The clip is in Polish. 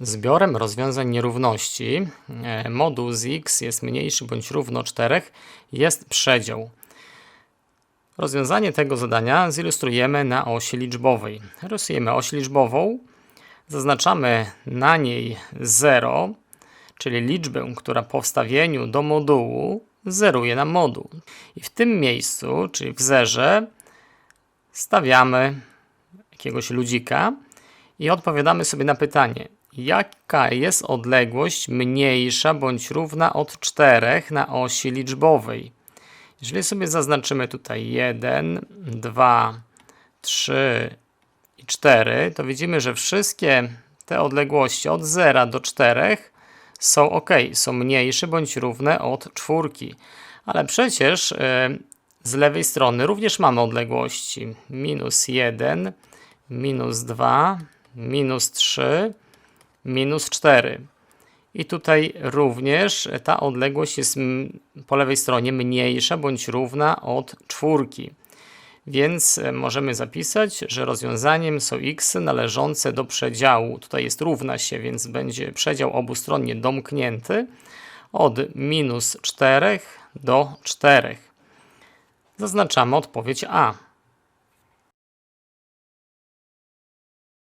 Zbiorem rozwiązań nierówności e, moduł z x jest mniejszy bądź równo 4 jest przedział. Rozwiązanie tego zadania zilustrujemy na osi liczbowej. Rysujemy oś liczbową, zaznaczamy na niej 0, czyli liczbę, która po wstawieniu do modułu zeruje nam moduł. I w tym miejscu, czyli w zerze, stawiamy jakiegoś ludzika i odpowiadamy sobie na pytanie, jaka jest odległość mniejsza bądź równa od 4 na osi liczbowej. Jeżeli sobie zaznaczymy tutaj 1, 2, 3 i 4, to widzimy, że wszystkie te odległości od 0 do 4 są ok, są mniejsze bądź równe od czwórki. Ale przecież e, z lewej strony również mamy odległości minus 1, minus 2, minus 3, minus 4. I tutaj również ta odległość jest po lewej stronie mniejsza bądź równa od czwórki. Więc e, możemy zapisać, że rozwiązaniem są x należące do przedziału. Tutaj jest równa się, więc będzie przedział obustronnie domknięty od minus 4 do 4. Zaznaczamy odpowiedź A.